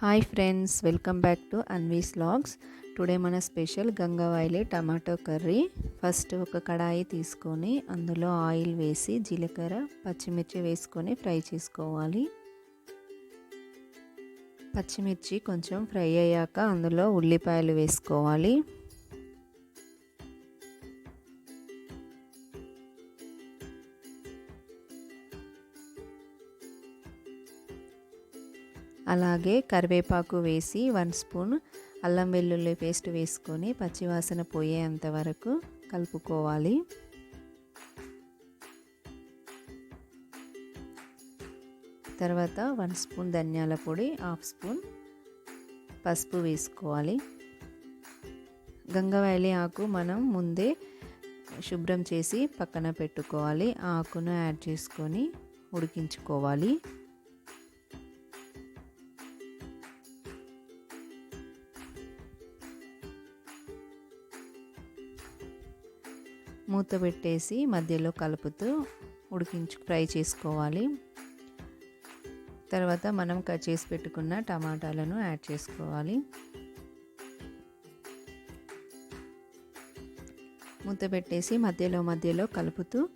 Hi friends welcome back to Anvi's vlogs. Today మన special గంగవాయిలే tomato curry. First ఒక కడాయి తీసుకొని అందులో ఆయిల్ వేసి జీలకర్ర పచ్చిమిర్చి వేసుకొని ఫ్రై చేసుకోవాలి. పచ్చిమిర్చి కొంచెం ఫ్రై అయ్యాక అందులో ఉల్లిపాయలు వేసుకోవాలి. అలాగే కరివేపాకు వేసి వన్ స్పూన్ అల్లం వెల్లుల్లి పేస్ట్ వేసుకొని పచ్చివాసన పోయేంత వరకు కలుపుకోవాలి. తర్వాత వన్ స్పూన్ ధనియాల పొడి హాఫ్ స్పూన్ పసుపు వేసుకోవాలి. గంగవాయలి ఆకు మనం ముందే శుభ్రం చేసి పక్కన పెట్టుకోవాలి. ఆకును యాడ్ చేసుకొని ఉడికించుకోవాలి. మూత పెట్టేసి మధ్యలో కలుపుతూ ఉడికించు ఫ్రై చేసుకోవాలి. తర్వాత మనం కట్ చేసి పెట్టుకున్న టమాటాలను యాడ్ చేసుకోవాలి. మూత పెట్టేసి మధ్యలో మధ్యలో కలుపుతూ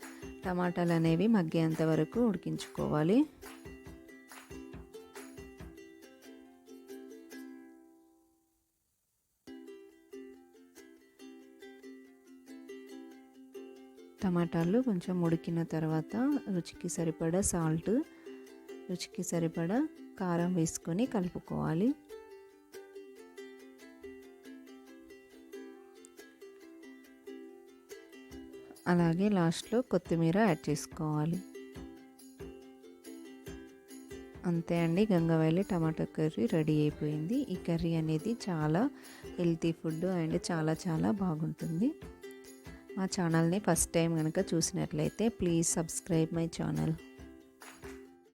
టమాటాలు అనేవి మగ్గేంత వరకు ఉడికించుకోవాలి. టమాటాలు కొంచెం ఉడికిన తర్వాత రుచికి సరిపడా సాల్ట్ రుచికి సరిపడా కారం వేసుకొని కలుపుకోవాలి. అలాగే లాస్ట్లో కొత్తిమీర యాడ్ చేసుకోవాలి. అంతే అండి గంగవాయలి టమాటో కర్రీ రెడీ అయిపోయింది. ఈ కర్రీ అనేది చాలా హెల్తీ ఫుడ్ అండ్ చాలా చాలా బాగుంటుంది. మా ఛానల్ని ఫస్ట్ టైం కనుక చూసినట్లయితే ప్లీజ్ సబ్స్క్రైబ్ మై ఛానల్.